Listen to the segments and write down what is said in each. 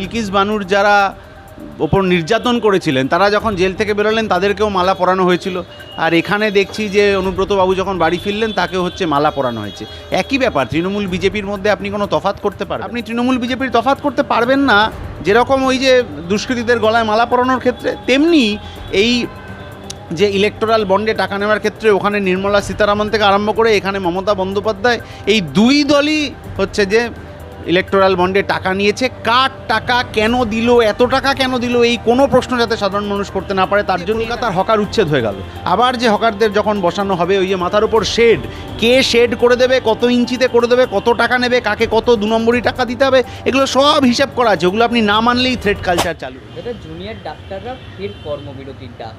ইলকিস বানুর যারা ওপর নির্যাতন করেছিলেন, তারা যখন জেল থেকে বেরোলেন, তাদেরকেও মালা পরানো হয়েছিল। আর এখানে দেখছি যে অনুব্রত বাবু যখন বাড়ি ফিরলেন তাকে হচ্ছে মালা পরানো হয়েছে। একই ব্যাপার, তৃণমূল বিজেপির মধ্যে আপনি কোনো তফাত করতে পারবেন? আপনি তৃণমূল বিজেপির তফাত করতে পারবেন না, যেরকম ওই যে দুষ্কৃতীদের গলায় মালা পরানোর ক্ষেত্রে, তেমনি এই যে ইলেকটোরাল বন্ডে টাকা নেওয়ার ক্ষেত্রে ওখানে নির্মলা সীতারামন থেকে আরম্ভ করে এখানে মমতা বন্দ্যোপাধ্যায়, এই দুই দলই হচ্ছে যে ইলেকটোরাল বন্ডে টাকা নিয়েছে। কার টাকা কেন দিল এত টাকা কেন দিল এই কোনো প্রশ্ন যাতে সাধারণ মানুষ করতে না পারে তার জন্য কলকাতার হকার উচ্ছেদ হয়ে গেল। আবার যে হকারদের যখন বসানো হবে ওই যে মাথার উপর শেড কে শেড করে দেবে কত ইঞ্চিতে করে দেবে কত টাকা নেবে কাকে কত দু নম্বরই টাকা দিতে হবে এগুলো সব হিসাব করা আছে। ওগুলো আপনি না মানলেই থ্রেড কালচার চালু। এটা জুনিয়র ডাক্তাররা ফের কর্মবিরতির ডাক।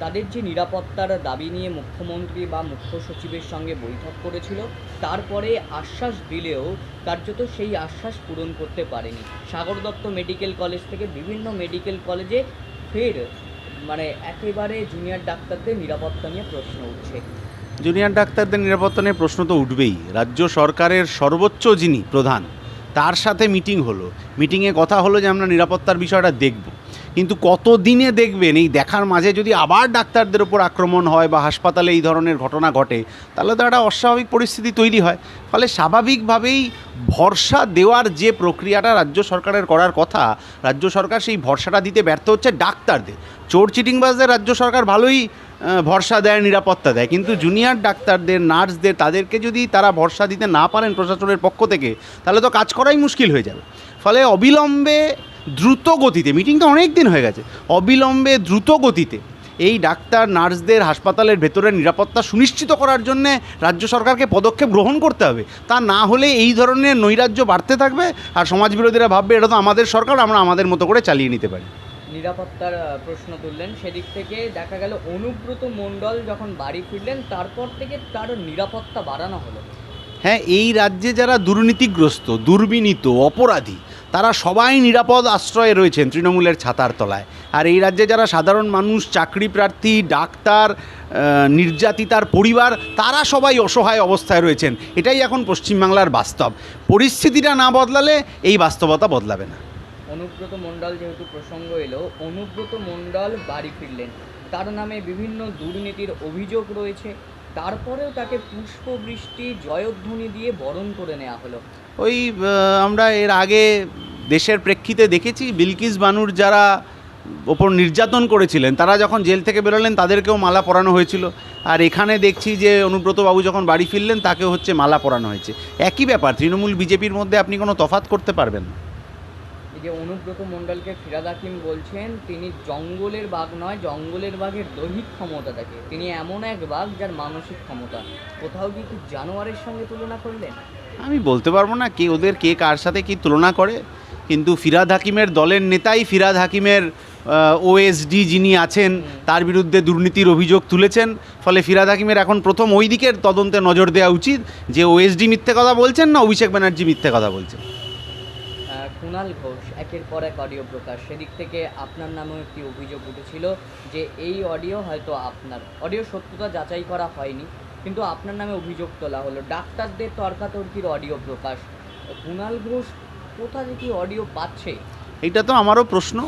তাদের যে নিরাপত্তার দাবি নিয়ে মুখ্যমন্ত্রী বা মুখ্য সচিবের সঙ্গে বৈঠক করেছিল, তারপরে আশ্বাস দিলেও কার্যত সেই আশ্বাস পূরণ করতে পারেনি। সাগর দত্ত মেডিকেল কলেজ থেকে বিভিন্ন মেডিকেল কলেজে ফের মানে একেবারে জুনিয়র ডাক্তারদের নিরাপত্তা নিয়ে প্রশ্ন উঠছে। জুনিয়র ডাক্তারদের নিরাপত্তা নিয়ে প্রশ্ন তো উঠবেই। রাজ্য সরকারের সর্বোচ্চ যিনি প্রধান, তার সাথে মিটিং হলো। মিটিংয়ে কথা হলো যে আমরা নিরাপত্তার বিষয়টা দেখব। কিন্তু কত দিনে দেখবেন, এই দেখার মাঝে যদি আবার ডাক্তারদের ওপর আক্রমণ হয় বা হাসপাতালে এই ধরনের ঘটনা ঘটে, তাহলে তো একটা অস্বাভাবিক পরিস্থিতি তৈরি হয়। ফলে স্বাভাবিকভাবেই ভরসা দেওয়ার যে প্রক্রিয়াটা রাজ্য সরকারের করার কথা, রাজ্য সরকার সেই ভরসাটা দিতে ব্যর্থ হচ্ছে ডাক্তারদের। চোর চিটিংবাজদের রাজ্য সরকার ভালোই ভরসা দেয়, নিরাপত্তা দেয়। কিন্তু জুনিয়র ডাক্তারদের, নার্সদের, তাদেরকে যদি তারা ভরসা দিতে না পারেন প্রশাসনের পক্ষ থেকে, তাহলে তো কাজ করাই মুশকিল হয়ে যাবে। ফলে অবিলম্বে দ্রুত গতিতে মিটিং তো অনেক দিন হয়ে গেছে অবিলম্বে দ্রুত গতিতে এই ডাক্তার নার্সদের হাসপাতালের ভেতরে নিরাপত্তা সুনিশ্চিত করার জন্যে রাজ্য সরকারকে পদক্ষেপ গ্রহণ করতে হবে। তা না হলে এই ধরনের নৈরাজ্য বাড়তে থাকবে আর সমাজবিরোধীরা ভাববে এটা তো আমাদের সরকার আমরা আমাদের মতো করে চালিয়ে নিতে পারি। নিরাপত্তার প্রশ্ন তুললেন। সেদিক থেকে দেখা গেল অনুব্রত মণ্ডল যখন বাড়ি ফিরলেন তারপর থেকে তার নিরাপত্তা বাড়ানো হলো। হ্যাঁ এই রাজ্যে যারা দুর্নীতিগ্রস্ত দুর্বিনীত অপরাধী তারা সবাই নিরাপদ আশ্রয়ে রয়েছেন তৃণমূলের ছাতার তলায়। আর এই রাজ্যে যারা সাধারণ মানুষ, চাকরি প্রার্থী, ডাক্তার নির্যাতিতার পরিবার, তারা সবাই অসহায় অবস্থায় রয়েছেন। এটাই এখন পশ্চিমবাংলার বাস্তব। পরিস্থিতিটা না বদলালে এই বাস্তবতা বদলাবে না। অনুব্রত মণ্ডল যেহেতু প্রসঙ্গ এলো, অনুব্রত মণ্ডল বাড়ি ফিরলেন। তার নামে বিভিন্ন দুর্নীতির অভিযোগ রয়েছে। তারপরেও তাকে পুষ্পবৃষ্টি, জয়ধ্বনি দিয়ে বরণ করে নেওয়া হলো। ওই আমরা এর আগে দেশের প্রেক্ষিতে দেখেছি বিলকিস বানুর যারা ওপর নির্যাতন করেছিলেন, তারা যখন জেল থেকে বেরোলেন তাদেরকেও মালা পরানো হয়েছিল। আর এখানে দেখছি যে অনুব্রত বাবু যখন বাড়ি ফিরলেন তাকে হচ্ছে মালা পরানো হয়েছে। একই ব্যাপার, তৃণমূল বিজেপির মধ্যে আপনি কোনো তফাত করতে পারবেন না। যে অনুব্রত মণ্ডলকে ফিরাদ হাকিম বলছেন, তিনি জঙ্গলের বাঘ নয়, জঙ্গলের বাঘের দৈহিক ক্ষমতা থাকে তিনি এমন এক বাঘ যার মানসিক ক্ষমতা। কোথাও কি জানোয়ারের সঙ্গে তুলনা করলেন? আমি বলতে পারব না কে ওদের কে কার সাথে কি তুলনা করে, কিন্তু ফিরাদ হাকিমের দলের নেতাই ফিরাদ হাকিমের ওএসডি যিনি আছেন, তার বিরুদ্ধে দুর্নীতির অভিযোগ তুলেছেন, ফলে ফিরাদ হাকিমের এখন প্রথম ওই দিকের তদন্তে নজর দেওয়া উচিত যে ওএসডি মিথ্যে কথা বলছেন না অভিষেক ব্যানার্জি মিথ্যে কথা বলছেন। কুণাল ঘোষ, একের পর এক অডিও প্রকাশ। সেদিক থেকে আপনার নামেও একটি অভিযোগ উঠেছিল যে এই অডিও হয়তো আপনার। অডিও সত্যতা যাচাই করা হয়নি। কিন্তু আপনার নামে অভিযোগ তোলা হলো। ডাক্তারদের তর্কাতর্কির অডিও প্রকাশ। কুণাল ঘোষ, কোথা থেকে অডিও পাচ্ছে? এটা তো আমারও প্রশ্ন,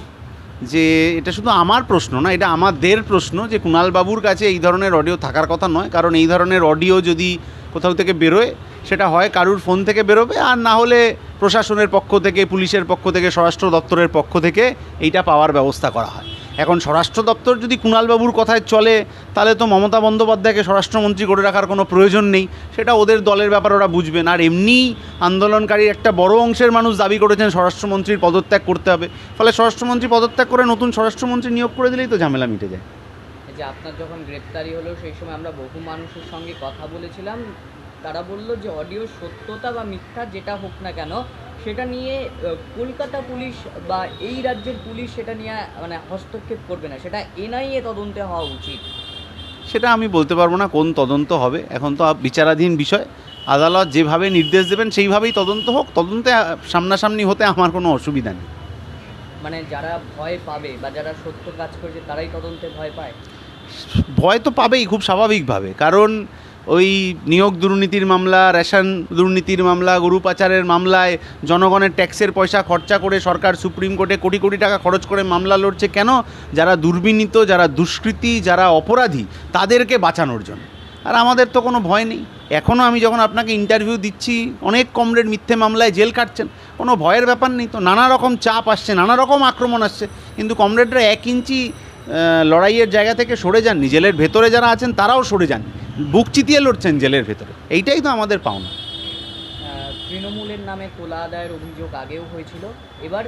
যে এটা শুধু আমার প্রশ্ন না, এটা আমাদের প্রশ্ন যে কুণাল বাবুর কাছে এই ধরনের অডিও থাকার কথা নয়, কারণ এই ধরনের অডিও যদি কোথাও থেকে বেরোয়, সেটা হয় কারুর ফোন থেকে বেরোবে, আর না হলে প্রশাসনের পক্ষ থেকে, পুলিশের পক্ষ থেকে, স্বরাষ্ট্র দপ্তরের পক্ষ থেকে এইটা পাওয়ার ব্যবস্থা করা হয়। এখন স্বরাষ্ট্র দপ্তর যদি কুণালবাবুর কথায় চলে, তাহলে তো মমতা বন্দ্যোপাধ্যায়কে স্বরাষ্ট্রমন্ত্রী করে রাখার কোনো প্রয়োজন নেই। সেটা ওদের দলের ব্যাপার, ওরা বুঝবেন আর এমনি আন্দোলনকারীর একটা বড় অংশের মানুষ দাবি করেছেন স্বরাষ্ট্রমন্ত্রীর পদত্যাগ করতে হবে। ফলে স্বরাষ্ট্রমন্ত্রী পদত্যাগ করে নতুন স্বরাষ্ট্রমন্ত্রী নিয়োগ করে দিলেই তো ঝামেলা মিটে যায়। যে আপনার যখন গ্রেপ্তারি হলো, সেই সময় আমরা বহু মানুষের সঙ্গে কথা বলেছিলাম। তারা বলল যে অডিও সত্যতা বা মিথ্যা যেটা হোক না কেন সেটা নিয়ে কলকাতা পুলিশ বা এই রাজ্যের পুলিশ সেটা নিয়ে মানে হস্তক্ষেপ করবে না। সেটা এনআইএ তদন্তে হওয়া উচিত। সেটা আমি বলতে পারব না কোন তদন্ত হবে। এখন তো বিচারাধীন বিষয়। আদালত যেভাবে নির্দেশ দেবেন সেইভাবেই তদন্ত হোক। তদন্তে সামনাসামনি হতে আমার কোনো অসুবিধা নেই। মানে যারা ভয় পাবে বা যারা সত্য কাজ করছে তারাই তদন্তে ভয় পায়? ভয় তো পাবেই খুব স্বাভাবিকভাবে। কারণ ওই নিয়োগ দুর্নীতির মামলা, রেশন দুর্নীতির মামলা গরু পাচারের মামলায় জনগণের ট্যাক্সের পয়সা খরচা করে সরকার সুপ্রিম কোর্টে কোটি কোটি টাকা খরচ করে মামলা লড়ছে কেন? যারা দুর্বিনীত, যারা দুষ্কৃতী, যারা অপরাধী, তাদেরকে বাঁচানোর জন্য। আর আমাদের তো কোনো ভয় নেই। এখনও আমি যখন আপনাকে ইন্টারভিউ দিচ্ছি, অনেক কমরেড মিথ্যে মামলায় জেল কাটছেন কোনো ভয়ের ব্যাপার নেই তো। নানা রকম চাপ আসছে, নানা রকম আক্রমণ আসছে। কিন্তু কমরেডরা এক ইঞ্চি লড়াইয়ের জায়গা থেকে সরে যাননি জেলের ভেতরে যারা আছেন, তারাও সরে যান। বুক চিতিয়ে লড়ছেন জেলের ভেতরে। এইটাই তো আমাদের পাওনা। তৃণমূলের নামে তোলা আদায়ের অভিযোগ আগেও হয়েছিল। এবার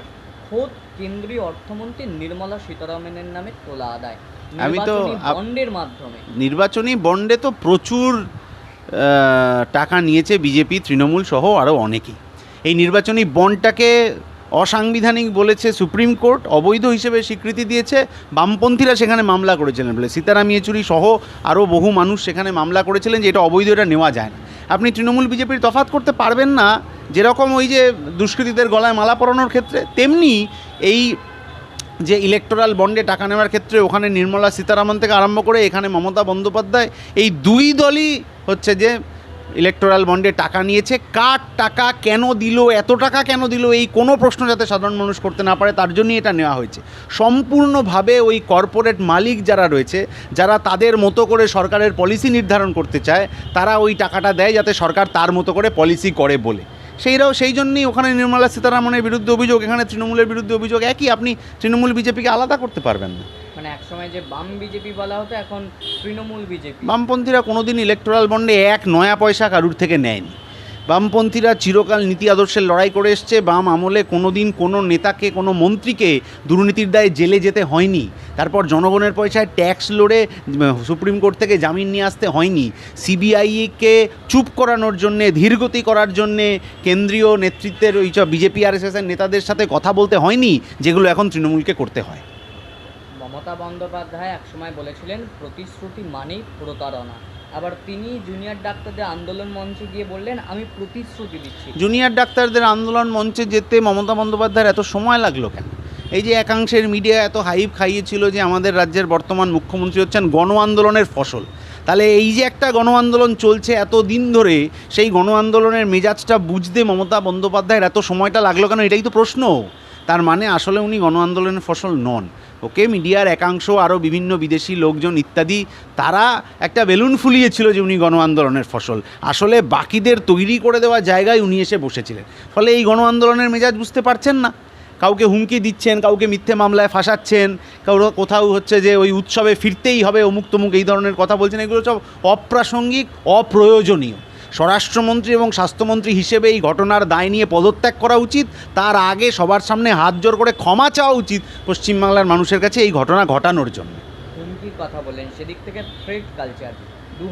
খোদ কেন্দ্রীয় অর্থমন্ত্রী নির্মলা সীতারামনের নামে তোলা আদায়। আমি তো বন্ডের মাধ্যমে। নির্বাচনী বন্ডে তো প্রচুর টাকা নিয়েছে বিজেপি তৃণমূল সহ আরও অনেকেই। এই নির্বাচনী বন্ডটাকে অসাংবিধানিক বলেছে সুপ্রিম কোর্ট, অবৈধ হিসেবে স্বীকৃতি দিয়েছে। বামপন্থীরা সেখানে মামলা করেছিলেন বলে। সীতারাম ইয়েচুরি সহ আরও বহু মানুষ সেখানে মামলা করেছিলেন যে এটা অবৈধ, এটা নেওয়া যায় না। আপনি তৃণমূল বিজেপির তফাৎ করতে পারবেন না, যেরকম ওই যে দুষ্কৃতীদের গলায় মালা পরানোর ক্ষেত্রে, তেমনি এই যে ইলেকটোরাল বন্ডে টাকা নেওয়ার ক্ষেত্রে ওখানে নির্মলা সীতারামন থেকে আরম্ভ করে এখানে মমতা বন্দ্যোপাধ্যায়, এই দুই দলই হচ্ছে যে ইলেকটোরাল বন্ডে টাকা নিয়েছে। কার টাকা কেন দিল, এত টাকা কেন দিল, এই কোনো প্রশ্ন যাতে সাধারণ মানুষ করতে না পারে, তার জন্যই এটা নেওয়া হয়েছে। সম্পূর্ণভাবে ওই কর্পোরেট মালিক যারা রয়েছে, যারা তাদের মতো করে সরকারের পলিসি নির্ধারণ করতে চায়, তারা ওই টাকাটা দেয় যাতে সরকার তার মতো করে পলিসি করে বলে। সেইরাও সেই জন্যই ওখানে নির্মলা সীতারামনের বিরুদ্ধে অভিযোগ, এখানে তৃণমূলের বিরুদ্ধে অভিযোগ একই, আপনি তৃণমূল বিজেপিকে আলাদা করতে পারবেন না। মানে একসময় যে বাম বিজেপি বলা হতো, এখন তৃণমূল বিজেপি। বামপন্থীরা কোনোদিন ইলেকটোরাল বন্ডে এক নয়া পয়সা কারুর থেকে নেয়নি। বামপন্থীরা চিরকাল নীতি আদর্শের লড়াই করে এসছে, বাম আমলে কোনোদিন কোনো নেতাকে, কোনো মন্ত্রীকে দুর্নীতির দায়ে জেলে যেতে হয়নি। তারপর জনগণের পয়সায় ট্যাক্স লড়ে সুপ্রিম কোর্ট থেকে জামিন নিয়ে আসতে হয়নি। সিবিআইকে চুপ করানোর জন্যে, ধীরগতি করার জন্যে কেন্দ্রীয় নেতৃত্বের ওই বিজেপি আর এর নেতাদের সাথে কথা বলতে হয়নি, যেগুলো এখন তৃণমূলকে করতে হয়। মমতা বন্দ্যোপাধ্যায় একসময় বলেছিলেন, প্রতিশ্রুতি মানেই প্রতারণা। আবার তিনি জুনিয়র ডাক্তারদের আন্দোলন মঞ্চে গিয়ে বললেন, আমি প্রতিশ্রুতি দিচ্ছি। জুনিয়র ডাক্তারদের আন্দোলন মঞ্চে যেতে মমতা বন্দ্যোপাধ্যায়ের এত সময় লাগল কেন? এই যে একাংশের মিডিয়া এত হাইপ খাইয়েছিল যে আমাদের রাজ্যের বর্তমান মুখ্যমন্ত্রী হচ্ছেন গণ আন্দোলনের ফসল। তাহলে এই যে একটা গণ আন্দোলন চলছে এত দিন ধরে, সেই গণ আন্দোলনের মেজাজটা বুঝতে মমতা বন্দ্যোপাধ্যায়ের এত সময়টা লাগল কেন? এটাই তো প্রশ্ন। তার মানে আসলে উনি গণ আন্দোলনের ফসল নন ওকে মিডিয়ার একাংশ আরও বিভিন্ন বিদেশি লোকজন ইত্যাদি, তারা একটা বেলুন ফুলিয়েছিল যে উনি গণ আন্দোলনের ফসল। আসলে বাকিদের তৈরি করে দেওয়া জায়গায় উনি এসে বসেছিলেন। ফলে এই গণ আন্দোলনের মেজাজ বুঝতে পারছেন না। কাউকে হুমকি দিচ্ছেন, কাউকে মিথ্যে মামলায় ফাঁসাচ্ছেন, কারও কোথাও হচ্ছে যে ওই উৎসবে ফিরতেই হবে অমুক তমুক এই ধরনের কথা বলছেন, এগুলো সব অপ্রাসঙ্গিক, অপ্রয়োজনীয়। স্বরাষ্ট্রমন্ত্রী এবং স্বাস্থ্যমন্ত্রী হিসেবে এই ঘটনার দায় নিয়ে পদত্যাগ করা উচিত। তার আগে সবার সামনে হাত জোর করে ক্ষমা চাওয়া উচিত পশ্চিমবাংলার মানুষের কাছে এই ঘটনা ঘটানোর জন্য। হুমকির কথা বলেন? সেদিক থেকে থ্রেড কালচার। দু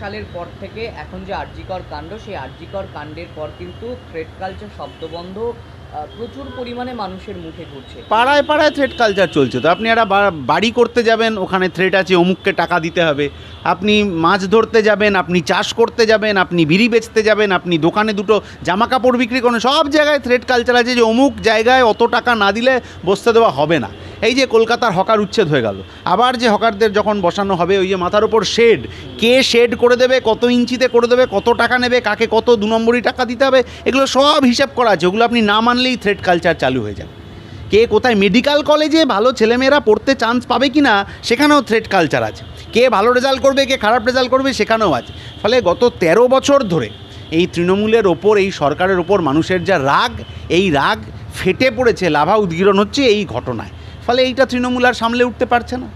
সালের পর থেকে এখন যে আরজিকর কাণ্ড, সেই আরজিকর কাণ্ডের পর কিন্তু থ্রেড কালচার শব্দবন্ধ প্রচুর পরিমাণে মানুষের মুখে ঘুরছে। পাড়ায় পাড়ায় থ্রেড কালচার চলছে। তো আপনি একটা বাড়ি করতে যাবেন, ওখানে থ্রেড আছে, অমুককে টাকা দিতে হবে। আপনি মাছ ধরতে যাবেন, আপনি চাষ করতে যাবেন, আপনি বিড়ি বেচতে যাবেন, আপনি দোকানে দুটো জামা কাপড় বিক্রি করেন সব জায়গায় থ্রেড কালচার আছে যে অমুক জায়গায় অত টাকা না দিলে বসতে দেওয়া হবে না। এই যে কলকাতার হকার উচ্ছেদ হয়ে গেল। আবার যে হকারদের যখন বসানো হবে, ওই যে মাথার উপর শেড কে শেড করে দেবে, কত ইঞ্চিতে করে দেবে, কত টাকা নেবে, কাকে কত দু নম্বরই টাকা দিতে হবে, এগুলো সব হিসাব করা আছে। ওগুলো আপনি না মানলেই থ্রেড কালচার চালু হয়ে যাবে। কে কোথায় মেডিকেল কলেজে ভালো ছেলেমেয়েরা পড়তে চান্স পাবে কি না সেখানেও থ্রেড কালচার আছে। কে ভালো রেজাল্ট করবে, কে খারাপ রেজাল্ট করবে, সেখানেও আছে। ফলে গত তেরো বছর ধরে এই তৃণমূলের ওপর, এই সরকারের ওপর মানুষের যা রাগ, এই রাগ ফেটে পড়েছে, লাভা উদ্গীরণ হচ্ছে এই ঘটনায়। ফলে এইটা তৃণমূল আর সামলে উঠতে পারছে না।